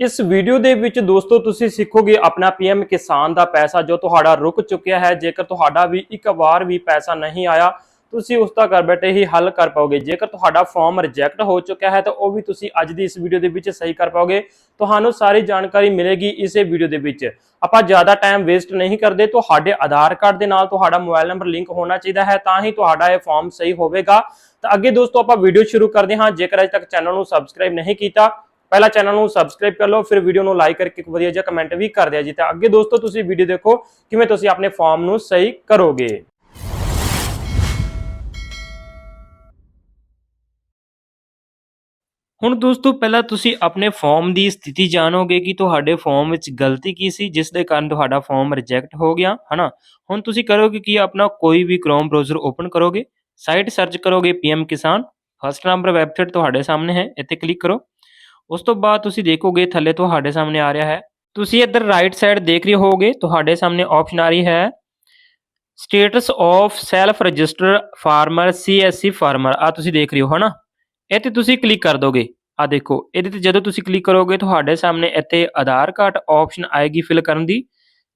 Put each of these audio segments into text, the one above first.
ਇਸ ਵੀਡੀਓ ਦੇ ਵਿੱਚ ਦੋਸਤੋ ਤੁਸੀਂ ਸਿੱਖੋਗੇ ਆਪਣਾ ਪੀਐਮ ਕਿਸਾਨ ਦਾ ਪੈਸਾ ਜੋ ਤੁਹਾਡਾ ਰੁਕ ਚੁੱਕਿਆ ਹੈ। ਜੇਕਰ ਤੁਹਾਡਾ ਵੀ ਇੱਕ ਵਾਰ ਵੀ ਪੈਸਾ ਨਹੀਂ ਆਇਆ, ਤੁਸੀਂ ਉਸ ਦਾ ਘਰ ਬੈਠੇ ਹੀ ਹੱਲ ਕਰ ਪਾਓਗੇ। ਜੇਕਰ ਤੁਹਾਡਾ ਫਾਰਮ ਰਿਜੈਕਟ ਹੋ ਚੁੱਕਿਆ ਹੈ, ਤਾਂ ਉਹ ਵੀ ਤੁਸੀਂ ਅੱਜ ਦੀ ਇਸ ਵੀਡੀਓ ਦੇ ਵਿੱਚ ਸਹੀ ਕਰ ਪਾਓਗੇ। ਤੁਹਾਨੂੰ ਸਾਰੀ ਜਾਣਕਾਰੀ ਮਿਲੇਗੀ ਇਸੇ ਵੀਡੀਓ ਦੇ ਵਿੱਚ। ਆਪਾਂ ਜ਼ਿਆਦਾ ਟਾਈਮ ਵੇਸਟ ਨਹੀਂ ਕਰਦੇ। ਤੁਹਾਡੇ ਆਧਾਰ ਕਾਰਡ ਦੇ ਨਾਲ ਤੁਹਾਡਾ ਮੋਬਾਈਲ ਨੰਬਰ ਲਿੰਕ ਹੋਣਾ ਚਾਹੀਦਾ ਹੈ, ਤਾਂ ਹੀ ਤੁਹਾਡਾ ਇਹ ਫਾਰਮ ਸਹੀ ਹੋਵੇਗਾ। ਤਾਂ ਅੱਗੇ ਦੋਸਤੋ ਆਪਾਂ ਵੀਡੀਓ ਸ਼ੁਰੂ ਕਰਦੇ ਹਾਂ। ਜੇਕਰ ਅਜੇ ਤੱਕ ਚੈਨਲ ਨੂੰ ਸਬਸਕ੍ਰਾਈਬ ਨਹੀਂ ਕੀਤਾ ਪਹਿਲਾਂ ਚੈਨਲ ਨੂੰ ਸਬਸਕ੍ਰਾਈਬ ਕਰ ਲਓ, ਫਿਰ ਵੀਡੀਓ ਨੂੰ ਲਾਈਕ ਕਰਕੇ ਇੱਕ ਵਧੀਆ ਜਿਹਾ ਕਮੈਂਟ ਵੀ ਕਰ ਦਿਆ ਜੀ। ਤਾਂ ਅੱਗੇ ਦੋਸਤੋ, ਤੁਸੀਂ ਵੀਡੀਓ ਦੇਖੋ ਕਿਵੇਂ ਤੁਸੀਂ ਆਪਣੇ ਫਾਰਮ ਨੂੰ ਸਹੀ ਕਰੋਗੇ। ਹੁਣ ਦੋਸਤੋ, ਪਹਿਲਾਂ ਤੁਸੀਂ ਆਪਣੇ ਫਾਰਮ ਦੀ ਸਥਿਤੀ ਜਾਣੋਗੇ ਕਿ ਤੁਹਾਡੇ ਫਾਰਮ ਵਿੱਚ ਗਲਤੀ ਕੀ ਸੀ, ਜਿਸ ਦੇ ਕਾਰਨ ਤੁਹਾਡਾ ਫਾਰਮ ਰਿਜੈਕਟ ਹੋ ਗਿਆ, ਹਨਾ? ਹੁਣ ਤੁਸੀਂ ਕਰੋਗੇ ਕਿ, ਆਪਣਾ ਕੋਈ ਵੀ ਕ੍ਰੋਮ ਬ੍ਰਾਊਜ਼ਰ ਓਪਨ ਕਰੋਗੇ ਸਾਈਟ ਸਰਚ ਕਰੋਗੇ PM Kisan first number website ਤੁਹਾਡੇ ਸਾਹਮਣੇ ਹੈ, ਇੱਥੇ ਕਲਿੱਕ ਕਰੋ। ਉਸ ਤੋਂ ਬਾਅਦ ਤੁਸੀਂ ਦੇਖੋਗੇ ਥੱਲੇ ਤੁਹਾਡੇ ਸਾਹਮਣੇ ਆ ਰਿਹਾ ਹੈ। ਤੁਸੀਂ ਇੱਧਰ ਰਾਈਟ ਸਾਈਡ ਦੇਖ ਰਹੇ ਹੋਗੇ ਤੁਹਾਡੇ ਸਾਹਮਣੇ ਆਪਸ਼ਨ ਆ ਰਹੀ ਹੈ status of self register farmer CSC farmer ਆ ਤੁਸੀਂ ਦੇਖ ਰਹੇ ਹੋ, ਹਨਾ? ਇੱਥੇ ਤੁਸੀਂ ਕਲਿੱਕ ਕਰ ਦੋਗੇ। ਆ ਦੇਖੋ, ਇਹਦੇ ਤੇ ਜਦੋਂ ਤੁਸੀਂ ਕਲਿੱਕ ਕਰੋਗੇ, ਤੁਹਾਡੇ ਸਾਹਮਣੇ ਇੱਥੇ ਆਧਾਰ ਕਾਰਡ ਆਪਸ਼ਨ ਆਏਗੀ ਫਿਲ ਕਰਨ ਦੀ।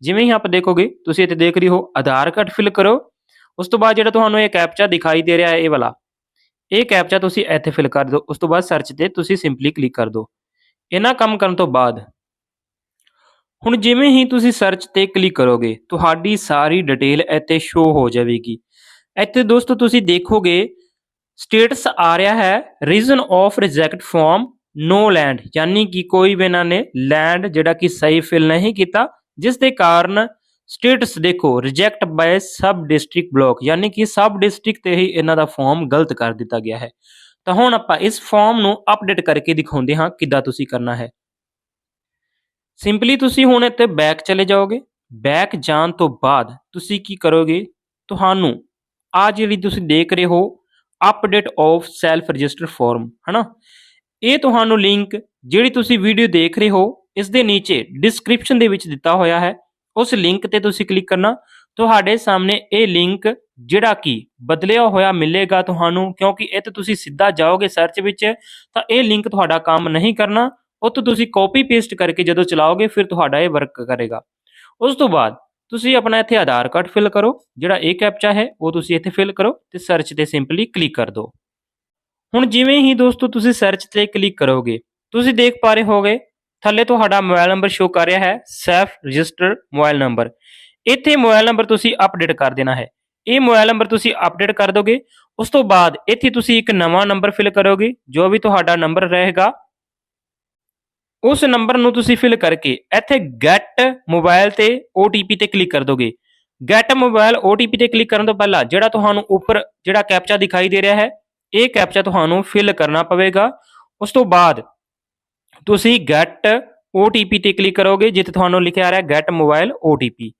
ਜਿਵੇਂ ਹੀ ਆਪ ਦੇਖੋਗੇ, ਤੁਸੀਂ ਇੱਥੇ ਦੇਖ ਰਹੇ ਹੋ, ਆਧਾਰ ਕਾਰਡ ਫਿਲ ਕਰੋ। ਉਸ ਤੋਂ ਬਾਅਦ ਜਿਹੜਾ ਤੁਹਾਨੂੰ ਇਹ ਕੈਪਚਾ ਦਿਖਾਈ ਦੇ ਰਿਹਾ ਹੈ, ਇਹ ਵਾਲਾ। ਇਹ ਕੈਪਚਾ ਤੁਸੀਂ ਇੱਥੇ ਫਿਲ ਕਰ ਦਿਓ, ਉਸ ਤੋਂ ਬਾਅਦ ਸਰਚ ਤੇ ਤੁਸੀਂ ਸਿੰਪਲੀ ਕਲਿੱਕ ਕਰ ਦਿਓ। ਇਹਨਾਂ ਕੰਮ ਕਰਨ ਤੋਂ ਬਾਅਦ, ਹੁਣ ਜਿਵੇਂ ਹੀ ਤੁਸੀਂ ਸਰਚ ਤੇ ਕਲਿੱਕ ਕਰੋਗੇ, ਤੁਹਾਡੀ ਸਾਰੀ ਡਿਟੇਲ ਇੱਥੇ ਸ਼ੋ ਹੋ ਜਾਵੇਗੀ। ਇੱਥੇ ਦੋਸਤੋ ਤੁਸੀਂ ਦੇਖੋਗੇ ਸਟੇਟਸ ਆ ਰਿਹਾ ਹੈ reason of reject form no land ਯਾਨੀ ਕਿ ਕੋਈ ਵੀ ਇਹਨਾਂ ਨੇ ਲੈਂਡ ਜਿਹੜਾ ਕਿ ਸਹੀ ਫਿਲ ਨਹੀਂ ਕੀਤਾ, ਜਿਸ ਦੇ ਕਾਰਨ ਸਟੇਟਸ ਦੇਖੋ reject by sub district block ਯਾਨੀ ਕਿ ਸਬ ਡਿਸਟ੍ਰਿਕਟ ਤੇ ਹੀ ਇਹਨਾਂ ਦਾ ਫਾਰਮ ਗਲਤ ਕਰ ਦਿੱਤਾ ਗਿਆ ਹੈ। ਤਾਂ ਹੁਣ ਆਪਾਂ ਇਸ ਫਾਰਮ ਨੂੰ ਅਪਡੇਟ ਕਰਕੇ ਦਿਖਾਉਂਦੇ ਹਾਂ ਕਿੱਦਾਂ ਤੁਸੀਂ ਕਰਨਾ ਹੈ। ਸਿੰਪਲੀ ਤੁਸੀਂ ਹੁਣ ਇੱਥੇ ਬੈਕ ਚਲੇ ਜਾਓਗੇ। ਬੈਕ ਜਾਣ ਤੋਂ ਬਾਅਦ ਤੁਸੀਂ ਕੀ ਕਰੋਗੇ? ਤੁਹਾਨੂੰ ਆ ਜਿਹੜੀ ਤੁਸੀਂ ਦੇਖ ਰਹੇ ਹੋ update of self register form ਹਨਾ? ਇਹ ਤੁਹਾਨੂੰ ਲਿੰਕ ਜਿਹੜੀ ਤੁਸੀਂ ਵੀਡੀਓ ਦੇਖ ਰਹੇ ਹੋ ਇਸ ਦੇ ਨੀਚੇ ਡਿਸਕ੍ਰਿਪਸ਼ਨ ਦੇ ਵਿੱਚ ਦਿੱਤਾ ਹੋਇਆ ਹੈ। ਉਸ ਲਿੰਕ ਤੇ ਤੁਸੀਂ ਕਲਿੱਕ ਕਰਨਾ। ਤੁਹਾਡੇ ਸਾਹਮਣੇ ਇਹ ਲਿੰਕ ਜਿਹੜਾ ਕਿ ਬਦਲਿਆ ਹੋਇਆ ਮਿਲੇਗਾ ਤੁਹਾਨੂੰ, ਕਿਉਂਕਿ ਇਹ ਤੇ ਤੁਸੀਂ ਸਿੱਧਾ ਜਾਓਗੇ ਸਰਚ ਵਿੱਚ, ਤਾਂ ਇਹ ਲਿੰਕ ਤੁਹਾਡਾ ਕੰਮ ਨਹੀਂ ਕਰਨਾ। ਉੱਥੋਂ ਤੁਸੀਂ ਕਾਪੀ ਪੇਸਟ ਕਰਕੇ ਜਦੋਂ ਚਲਾਓਗੇ, ਫਿਰ ਤੁਹਾਡਾ ਇਹ ਵਰਕ ਕਰੇਗਾ। ਉਸ ਤੋਂ ਬਾਅਦ ਤੁਸੀਂ ਆਪਣਾ ਇੱਥੇ ਆਧਾਰ ਕਾਰਡ ਫਿਲ ਕਰੋ, ਜਿਹੜਾ ਇਹ ਕੈਪਚਾ ਹੈ, ਉਹ ਤੁਸੀਂ ਇੱਥੇ ਫਿਲ ਕਰੋ ਤੇ ਸਰਚ ਤੇ ਸਿੰਪਲੀ ਕਲਿੱਕ ਕਰ ਦਿਓ। ਹੁਣ ਜਿਵੇਂ ਹੀ ਦੋਸਤੋ ਤੁਸੀਂ ਸਰਚ ਤੇ ਕਲਿੱਕ ਕਰੋਗੇ, ਤੁਸੀਂ ਦੇਖ ਪਾ ਰਹੇ ਹੋਗੇ ਥੱਲੇ ਤੁਹਾਡਾ ਮੋਬਾਈਲ ਨੰਬਰ ਸ਼ੋ ਕਰ ਰਿਹਾ ਹੈ ਸੈਲਫ ਰਜਿਸਟਰ ਮੋਬਾਈਲ ਨੰਬਰ। ਇੱਥੇ ਮੋਬਾਈਲ ਨੰਬਰ ਤੁਸੀਂ ਅਪਡੇਟ ਕਰ ਦੇਣਾ ਹੈ। ਇਹ ਮੋਬਾਈਲ ਨੰਬਰ ਤੁਸੀਂ ਅਪਡੇਟ ਕਰ ਦੋਗੇ, ਉਸ ਤੋਂ ਬਾਅਦ ਇੱਥੇ ਤੁਸੀਂ ਇੱਕ ਨਵਾਂ ਨੰਬਰ ਫਿਲ ਕਰੋਗੇ, ਜੋ ਵੀ ਤੁਹਾਡਾ ਨੰਬਰ ਰਹੇਗਾ। ਉਸ ਨੰਬਰ ਨੂੰ ਤੁਸੀਂ ਫਿਲ ਕਰਕੇ ਇੱਥੇ ਗੈਟ ਮੋਬਾਈਲ ਤੇ OTP ਤੇ ਕਲਿੱਕ ਕਰ ਦੋਗੇ। ਗੈਟ ਮੋਬਾਈਲ OTP ਤੇ ਕਲਿੱਕ ਕਰਨ ਤੋਂ ਪਹਿਲਾਂ ਜਿਹੜਾ ਤੁਹਾਨੂੰ ਉੱਪਰ ਜਿਹੜਾ ਕੈਪਚਾ ਦਿਖਾਈ ਦੇ ਰਿਹਾ ਹੈ, ਇਹ ਕੈਪਚਾ ਤੁਹਾਨੂੰ ਫਿਲ ਕਰਨਾ ਪਵੇਗਾ। ਉਸ ਤੋਂ ਬਾਅਦ ਤੁਸੀਂ ਗੈਟ OTP ਤੇ ਕਲਿੱਕ ਕਰੋਗੇ, ਜਿੱਥੇ ਤੁਹਾਨੂੰ ਲਿਖਿਆ ਆ ਰਿਹਾ ਗੈਟ ਮੋਬਾਈਲ OTP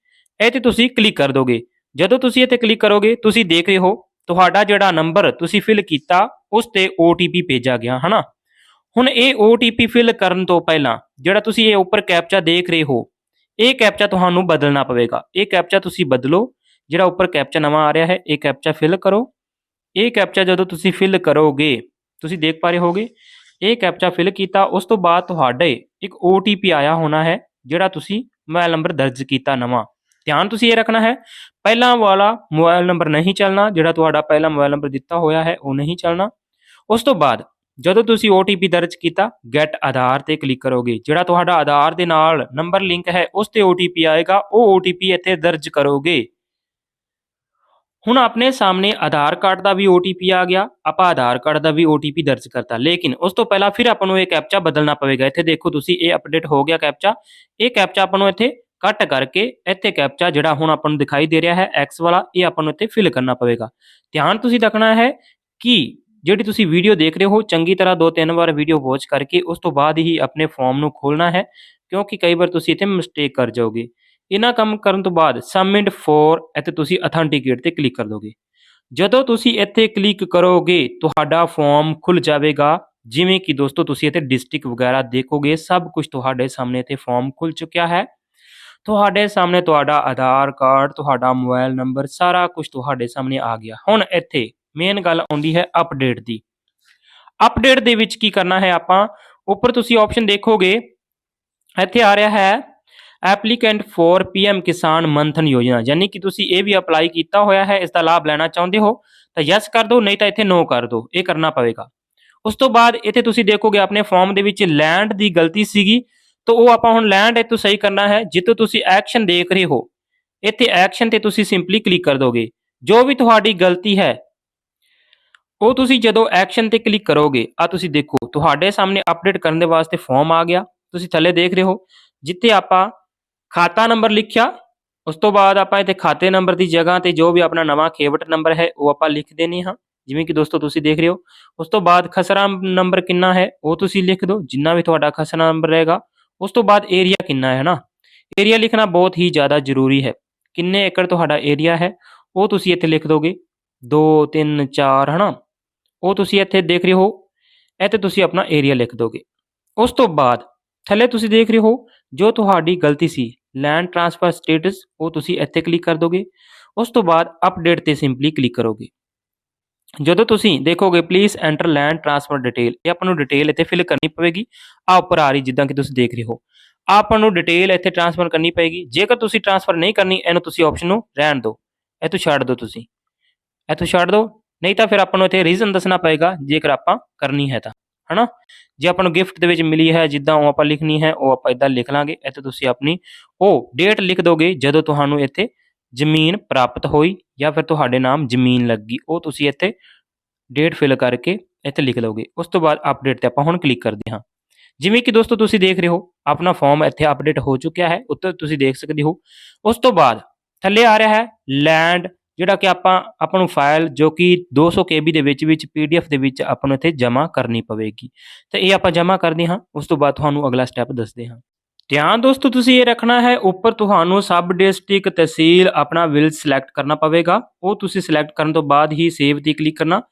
ਇਹ ਤੇ ਤੁਸੀਂ ਕਲਿੱਕ ਕਰ ਦੋਗੇ। ਜਦੋਂ ਤੁਸੀਂ ਇੱਥੇ ਕਲਿੱਕ ਕਰੋਗੇ, ਤੁਸੀਂ ਦੇਖ ਰਹੇ ਹੋ, ਤੁਹਾਡਾ ਜਿਹੜਾ ਨੰਬਰ ਤੁਸੀਂ ਫਿਲ ਕੀਤਾ, ਉਸ ਤੇ OTP ਭੇਜਿਆ ਗਿਆ, ਹਨਾ? ਹੁਣ ਇਹ OTP ਫਿਲ ਕਰਨ ਤੋਂ ਪਹਿਲਾਂ, ਜਿਹੜਾ ਤੁਸੀਂ ਇਹ ਉੱਪਰ ਕੈਪਚਾ ਦੇਖ ਰਹੇ ਹੋ, ਇਹ ਕੈਪਚਾ ਤੁਹਾਨੂੰ ਬਦਲਣਾ ਪਵੇਗਾ। ਇਹ ਕੈਪਚਾ ਤੁਸੀਂ ਬਦਲੋ, ਜਿਹੜਾ ਉੱਪਰ ਕੈਪਚਾ ਨਵਾਂ ਆ ਰਿਹਾ ਹੈ, ਇਹ ਕੈਪਚਾ ਫਿਲ ਕਰੋ। ਇਹ ਕੈਪਚਾ ਜਦੋਂ ਤੁਸੀਂ ਫਿਲ ਕਰੋਗੇ, ਤੁਸੀਂ ਦੇਖ ਪਾ ਰਹੇ ਹੋਗੇ ਇਹ ਕੈਪਚਾ ਫਿਲ ਕੀਤਾ, ਉਸ ਤੋਂ ਬਾਅਦ ਤੁਹਾਡੇ ਇੱਕ OTP ਆਇਆ ਹੋਣਾ ਹੈ, ਜਿਹੜਾ ਤੁਸੀਂ ਮੋਬਾਈਲ ਨੰਬਰ ਦਰਜ ਕੀਤਾ ਨਵਾਂ। ਧਿਆਨ ਤੁਸੀਂ ਇਹ ਰੱਖਣਾ ਹੈ, ਪਹਿਲਾਂ ਵਾਲਾ ਮੋਬਾਈਲ ਨੰਬਰ ਨਹੀਂ ਚੱਲਣਾ, ਜਿਹੜਾ ਤੁਹਾਡਾ ਪਹਿਲਾ ਮੋਬਾਈਲ ਨੰਬਰ ਦਿੱਤਾ ਹੋਇਆ ਹੈ, ਉਹ ਨਹੀਂ ਚੱਲਣਾ। ਉਸ ਤੋਂ ਬਾਅਦ, ਜਦੋਂ ਤੁਸੀਂ OTP ਦਰਜ ਕੀਤਾ, ਗੈਟ ਆਧਾਰ ਤੇ ਕਲਿੱਕ ਕਰੋਗੇ। ਜਿਹੜਾ ਤੁਹਾਡਾ ਆਧਾਰ ਦੇ ਨਾਲ ਨੰਬਰ ਲਿੰਕ ਹੈ, ਉਸ ਤੇ OTP ਆਏਗਾ, ਉਹ OTP ਇੱਥੇ ਦਰਜ ਕਰੋਗੇ। ਹੁਣ ਆਪਣੇ ਸਾਹਮਣੇ ਆਧਾਰ ਕਾਰਡ ਦਾ ਵੀ OTP ਆ ਗਿਆ, ਆਪਾਂ ਆਧਾਰ ਕਾਰਡ ਦਾ ਵੀ OTP ਦਰਜ ਕਰਤਾ। ਲੇਕਿਨ ਉਸ ਤੋਂ ਪਹਿਲਾਂ ਫਿਰ ਆਪਾਂ ਨੂੰ ਇਹ ਕੈਪਚਾ ਬਦਲਣਾ ਪਵੇਗਾ। ਇੱਥੇ ਦੇਖੋ ਤੁਸੀਂ ਇਹ ਅਪਡੇਟ ਹੋ ਗਿਆ ਕੈਪਚਾ। ਇਹ ਕੈਪਚਾ ਆਪਾਂ ਨੂੰ ਇੱਥੇ ਕੱਟ ਕਰਕੇ ਇੱਥੇ ਕੈਪਚਾ ਜਿਹੜਾ ਹੁਣ ਆਪਾਂ ਨੂੰ ਦਿਖਾਈ ਦੇ ਰਿਹਾ ਹੈ, X ਵਾਲਾ, ਇਹ ਆਪਾਂ ਨੂੰ ਇੱਥੇ ਫਿਲ ਕਰਨਾ ਪਵੇਗਾ। ਧਿਆਨ ਤੁਸੀਂ ਰੱਖਣਾ ਹੈ ਕਿ ਜਿਹੜੀ ਤੁਸੀਂ ਵੀਡੀਓ ਦੇਖ ਰਹੇ ਹੋ, ਚੰਗੀ ਤਰ੍ਹਾਂ ਦੋ ਤਿੰਨ ਵਾਰ ਵੀਡੀਓ ਵਾਚ ਕਰਕੇ ਉਸ ਤੋਂ ਬਾਅਦ ਹੀ ਆਪਣੇ ਫਾਰਮ ਨੂੰ ਖੋਲਣਾ ਹੈ, ਕਿਉਂਕਿ ਕਈ ਵਾਰ ਤੁਸੀਂ ਇੱਥੇ ਮਿਸਟੇਕ ਕਰ ਜਾਓਗੇ। ਇਹਨਾਂ ਕੰਮ ਕਰਨ ਤੋਂ ਬਾਅਦ ਸਬਮਿਟ ਫੋਰ ਇੱਥੇ ਤੁਸੀਂ ਅਥੈਂਟੀਕੇਟ ਤੇ ਕਲਿੱਕ ਕਰ ਦੋਗੇ। ਜਦੋਂ ਤੁਸੀਂ ਇੱਥੇ ਕਲਿੱਕ ਕਰੋਗੇ, ਤੁਹਾਡਾ ਫਾਰਮ ਖੁੱਲ ਜਾਵੇਗਾ। ਜਿਵੇਂ ਕਿ ਦੋਸਤੋ, ਤੁਸੀਂ ਇੱਥੇ ਡਿਸਟ੍ਰਿਕਟ ਵਗੈਰਾ ਦੇਖੋਗੇ, ਸਭ ਕੁਝ ਤੁਹਾਡੇ ਸਾਹਮਣੇ ਇੱਥੇ ਫਾਰਮ ਖੁੱਲ ਚੁੱਕਿਆ ਹੈ। ਤੁਹਾਡੇ ਸਾਹਮਣੇ ਤੁਹਾਡਾ ਆਧਾਰ ਕਾਰਡ, ਤੁਹਾਡਾ ਮੋਬਾਈਲ ਨੰਬਰ ਸਾਰਾ ਕੁਝ ਤੁਹਾਡੇ ਸਾਹਮਣੇ ਆ ਗਿਆ। ਹੁਣ ਇੱਥੇ ਮੇਨ ਗੱਲ ਆਉਂਦੀ ਹੈ ਅਪਡੇਟ ਦੀ। ਅਪਡੇਟ ਦੇ ਵਿੱਚ ਕੀ ਕਰਨਾ ਹੈ ਆਪਾਂ? ਉੱਪਰ ਤੁਸੀਂ ਆਪਸ਼ਨ ਦੇਖੋਗੇ, ਇੱਥੇ ਆ ਰਿਹਾ ਹੈ ਐਪਲੀਕੈਂਟ ਫॉर ਪੀਐਮ ਕਿਸਾਨ ਮੰਥਨ ਯੋਜਨਾ, ਯਾਨੀ ਕਿ ਤੁਸੀਂ ਇਹ ਵੀ ਅਪਲਾਈ ਕੀਤਾ ਹੋਇਆ ਹੈ ਇਸ ਦਾ ਲਾਭ ਲੈਣਾ ਚਾਹੁੰਦੇ ਹੋ, ਤਾਂ ਯੈਸ ਕਰ ਦਿਓ ਨਹੀਂ ਤਾਂ ਇੱਥੇ ਨੋ ਕਰ ਦਿਓ ਇਹ ਕਰਨਾ ਪਵੇਗਾ। ਉਸ ਤੋਂ ਬਾਅਦ ਇੱਥੇ ਤੁਸੀਂ ਦੇਖੋਗੇ ਆਪਣੇ ਫਾਰਮ ਦੇ ਵਿੱਚ ਲੈਂਡ ਦੀ ਗਲਤੀ ਸੀਗੀ, ਤਾਂ ਉਹ ਆਪਾਂ ਹੁਣ ਲੈਂਡ ਇੱਥੋਂ ਸਹੀ ਕਰਨਾ ਹੈ, ਜਿੱਥੋਂ ਤੁਸੀਂ ਐਕਸ਼ਨ ਦੇਖ ਰਹੇ ਹੋ। ਇੱਥੇ ਐਕਸ਼ਨ ਤੇ ਤੁਸੀਂ ਸਿੰਪਲੀ ਕਲਿੱਕ ਕਰ ਦੋਗੇ, ਜੋ ਵੀ ਤੁਹਾਡੀ ਗਲਤੀ ਹੈ, ਉਹ ਤੁਸੀਂ ਜਦੋਂ ਐਕਸ਼ਨ ਤੇ ਕਲਿੱਕ ਕਰੋਗੇ ਆ ਤੁਸੀਂ ਦੇਖੋ, ਤੁਹਾਡੇ ਸਾਹਮਣੇ ਅਪਡੇਟ ਕਰਨ ਦੇ ਵਾਸਤੇ ਫਾਰਮ ਆ ਗਿਆ, ਤੁਸੀਂ ਥੱਲੇ ਦੇਖ ਰਹੇ ਹੋ, ਜਿੱਥੇ ਆਪਾਂ ਖਾਤਾ ਨੰਬਰ ਲਿਖਿਆ, ਉਸ ਤੋਂ ਬਾਅਦ ਆਪਾਂ ਇੱਥੇ ਖਾਤੇ ਨੰਬਰ ਦੀ ਜਗ੍ਹਾ ਤੇ ਜੋ ਵੀ ਆਪਣਾ ਨਵਾਂ ਖੇਵਟ ਨੰਬਰ ਹੈ, ਉਹ ਆਪਾਂ ਲਿਖ ਦੇਣੇ ਹਾਂ। ਜਿਵੇਂ ਕਿ ਦੋਸਤੋ ਤੁਸੀਂ ਦੇਖ ਰਹੇ ਹੋ, ਉਸ ਤੋਂ ਬਾਅਦ ਖਸਰਾ ਨੰਬਰ ਕਿੰਨਾ ਹੈ, ਉਹ ਤੁਸੀਂ ਲਿਖ ਦਿਓ, ਜਿੰਨਾ ਵੀ ਤੁਹਾਡਾ ਖਸਰਾ ਨੰਬਰ ਰਹੇਗਾ। ਉਸ ਤੋਂ ਬਾਅਦ ਏਰੀਆ ਕਿੰਨਾ ਹੈ ਨਾ ਏਰੀਆ ਲਿਖਣਾ ਬਹੁਤ ਹੀ ਜ਼ਿਆਦਾ ਜ਼ਰੂਰੀ ਹੈ। ਕਿੰਨੇ ਏਕੜ ਤੁਹਾਡਾ ਏਰੀਆ ਹੈ, ਉਹ ਤੁਸੀਂ ਇੱਥੇ ਲਿਖ ਦੋਗੇ। 2 3 4 ਹਨਾ? ਉਹ ਤੁਸੀਂ ਇੱਥੇ ਦੇਖ ਰਹੇ ਹੋ ਇੱਥੇ ਤੁਸੀਂ ਆਪਣਾ ਏਰੀਆ ਲਿਖ ਦੋਗੇ। ਉਸ ਤੋਂ ਬਾਅਦ, ਥੱਲੇ ਤੁਸੀਂ ਦੇਖ ਰਹੇ ਹੋ ਜੋ ਤੁਹਾਡੀ ਗਲਤੀ ਸੀ ਲੈਂਡ ਟ੍ਰਾਂਸਫਰ ਸਟੇਟਸ ਉਹ ਤੁਸੀਂ ਇੱਥੇ ਕਲਿੱਕ ਕਰ ਦੋਗੇ, ਉਸ ਤੋਂ ਬਾਅਦ ਅਪਡੇਟ ਤੇ ਸਿੰਪਲੀ ਕਲਿੱਕ ਕਰੋਗੇ। ਜਦੋਂ ਤੁਸੀਂ ਦੇਖੋਗੇ please enter land transfer detail ਇਹ ਆਪਾਂ ਨੂੰ ਡਿਟੇਲ ਇੱਥੇ ਫਿਲ ਕਰਨੀ ਪਵੇਗੀ। ਆ ਉੱਪਰ ਆ ਰਹੀ ਜਿੱਦਾਂ ਕਿ ਤੁਸੀਂ ਦੇਖ ਰਹੇ ਹੋ। ਆਪਾਂ ਨੂੰ ਡਿਟੇਲ ਇੱਥੇ ਟ੍ਰਾਂਸਫਰ ਕਰਨੀ ਪਏਗੀ। ਜੇਕਰ ਤੁਸੀਂ ਟ੍ਰਾਂਸਫਰ ਨਹੀਂ ਕਰਨੀ, ਇਹਨੂੰ ਤੁਸੀਂ ਆਪਸ਼ਨ ਨੂੰ ਰਹਿਣ ਦਿਓ। ਇੱਥੋਂ ਛੱਡ ਦਿਓ ਤੁਸੀਂ। ਇੱਥੋਂ ਛੱਡ ਦਿਓ। ਨਹੀਂ ਤਾਂ ਫਿਰ ਆਪਾਂ ਨੂੰ ਇੱਥੇ ਰੀਜ਼ਨ ਦੱਸਣਾ ਪਏਗਾ, ਜੇਕਰ ਆਪਾਂ ਕਰਨੀ ਹੈ ਤਾਂ। ਹਨਾ? ਜੇ ਆਪਾਂ ਨੂੰ ਗਿਫਟ ਦੇ ਵਿੱਚ ਮਿਲੀ ਹੈ, ਜਿੱਦਾਂ ਉਹ ਆਪਾਂ ਲਿਖਣੀ ਹੈ, ਉਹ ਆਪਾਂ ਇਦਾਂ ਲਿਖ ਲਾਂਗੇ। ਇੱਥੇ ਤੁਸੀਂ ਆਪਣੀ ਉਹ ਡੇਟ ਲਿਖ ਦੋਗੇ, ਜਦੋਂ ਤੁਹਾਨੂੰ ਇੱਥੇ ਜ਼ਮੀਨ ਪ੍ਰਾਪਤ ਹੋਈ ਜਾਂ ਫਿਰ ਤੁਹਾਡੇ ਨਾਮ ਜ਼ਮੀਨ ਲੱਗੀ, ਉਹ ਤੁਸੀਂ ਇੱਥੇ ਡੇਟ ਫਿਲ ਕਰਕੇ ਇੱਥੇ ਲਿਖ ਲਓਗੇ ਉਸ ਤੋਂ ਬਾਅਦ ਅਪਡੇਟ ਤੇ ਆਪਾਂ ਹੁਣ ਕਲਿੱਕ ਕਰਦੇ ਹਾਂ। ਜਿਵੇਂ ਕਿ ਦੋਸਤੋ ਤੁਸੀਂ ਦੇਖ ਰਹੇ ਹੋ, ਆਪਣਾ ਫਾਰਮ ਇੱਥੇ ਅਪਡੇਟ ਹੋ ਚੁੱਕਿਆ ਹੈ, ਉੱਤੇ ਤੁਸੀਂ ਦੇਖ ਸਕਦੇ ਹੋ। ਉਸ ਤੋਂ ਬਾਅਦ ਥੱਲੇ ਆ ਰਿਹਾ ਹੈ ਲੈਂਡ ਜਿਹੜਾ ਕਿ ਆਪਾਂ ਆਪਾਂ ਨੂੰ ਫਾਈਲ ਜੋ ਕਿ 200 KB ਦੇ ਵਿੱਚ ਵਿੱਚ PDF ਦੇ ਵਿੱਚ ਆਪਾਂ ਨੂੰ ਇੱਥੇ ਜਮ੍ਹਾਂ ਕਰਨੀ ਪਵੇਗੀ। ਤੇ ਇਹ ਆਪਾਂ ਜਮ੍ਹਾਂ ਕਰਦੇ ਹਾਂ, ਉਸ ਤੋਂ ਬਾਅਦ ਤੁਹਾਨੂੰ ਅਗਲਾ ਸਟੈਪ ਦੱਸਦੇ ਹਾਂ। ਧਿਆਨ ਦੋਸਤੋ, ਤੁਸੀਂ ਇਹ ਰੱਖਣਾ ਹੈ, ਉੱਪਰ ਤੁਹਾਨੂੰ ਸਬ ਡਿਸਟ੍ਰਿਕਟ ਤਹਿਸੀਲ ਆਪਣਾ ਵਿਲ ਸਿਲੈਕਟ ਕਰਨਾ ਪਵੇਗਾ। ਉਹ ਤੁਸੀਂ ਸਿਲੈਕਟ ਕਰਨ ਤੋਂ ਬਾਅਦ ਹੀ ਸੇਵ ਤੇ ਕਲਿੱਕ ਕਰਨਾ।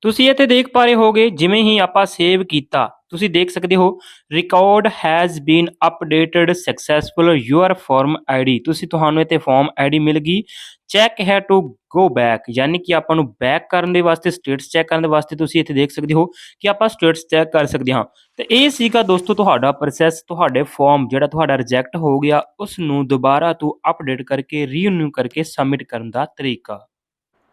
ਤੁਸੀਂ ਇੱਥੇ ਦੇਖ ਪਾ ਰਹੇ ਹੋਗੇ, ਜਿਵੇਂ ਹੀ ਆਪਾਂ ਸੇਵ ਕੀਤਾ ਤੁਸੀਂ ਦੇਖ ਸਕਦੇ ਹੋ record has been updated successful your form ID ਤੁਸੀਂ ਤੁਹਾਨੂੰ ਇੱਥੇ ਫਾਰਮ ਆਈਡੀ ਮਿਲ ਗਈ। ਚੈੱਕ ਹੈ ਟੂ ਗੋ ਬੈਕ ਯਾਨੀ ਕਿ ਆਪਾਂ ਨੂੰ ਬੈਕ ਕਰਨ ਦੇ ਵਾਸਤੇ ਸਟੇਟਸ ਚੈੱਕ ਕਰਨ ਦੇ ਵਾਸਤੇ ਤੁਸੀਂ ਇੱਥੇ ਦੇਖ ਸਕਦੇ ਹੋ ਕਿ ਆਪਾਂ ਸਟੇਟਸ ਚੈੱਕ ਕਰ ਸਕਦੇ ਹਾਂ। ਤੇ ਇਹ ਸੀਗਾ ਦੋਸਤੋ ਤੁਹਾਡਾ ਪ੍ਰੋਸੈਸ ਤੁਹਾਡੇ ਫਾਰਮ ਜਿਹੜਾ ਤੁਹਾਡਾ ਰਿਜੈਕਟ ਹੋ ਗਿਆ ਉਸ ਨੂੰ ਦੁਬਾਰਾ ਤੋਂ ਅਪਡੇਟ ਕਰਕੇ ਰੀਨਿਊ ਕਰਕੇ ਸਬਮਿਟ ਕਰਨ ਦਾ ਤਰੀਕਾ।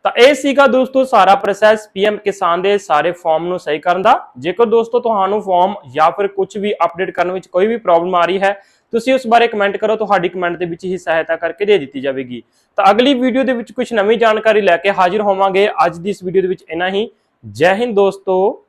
ਤਾਂ ਇਹ ਸੀਗਾ ਦੋਸਤੋ ਸਾਰਾ ਪ੍ਰੋਸੈਸ ਪੀਐਮ ਕਿਸਾਨ ਦੇ ਸਾਰੇ ਫਾਰਮ ਨੂੰ ਸਹੀ ਕਰਨ ਦਾ। ਜੇਕਰ ਦੋਸਤੋ ਤੁਹਾਨੂੰ ਫਾਰਮ ਜਾਂ ਫਿਰ ਕੁਝ ਵੀ ਅਪਡੇਟ ਕਰਨ ਵਿੱਚ ਕੋਈ ਵੀ ਪ੍ਰੋਬਲਮ ਆ ਰਹੀ ਹੈ, ਤੁਸੀਂ ਉਸ ਬਾਰੇ ਕਮੈਂਟ ਕਰੋ, ਤੁਹਾਡੀ ਕਮੈਂਟ ਦੇ ਵਿੱਚ ਹੀ ਸਹਾਇਤਾ ਕਰਕੇ ਦੇ ਦਿੱਤੀ ਜਾਵੇਗੀ। ਤਾਂ ਅਗਲੀ ਵੀਡੀਓ ਦੇ ਵਿੱਚ ਕੁਝ ਨਵੀਂ ਜਾਣਕਾਰੀ ਲੈ ਕੇ ਹਾਜ਼ਰ ਹੋਵਾਂਗੇ। ਅੱਜ ਦੀ ਇਸ ਵੀਡੀਓ ਦੇ ਵਿੱਚ ਇੰਨਾ ਹੀ। ਜੈ ਹਿੰਦ ਦੋਸਤੋ।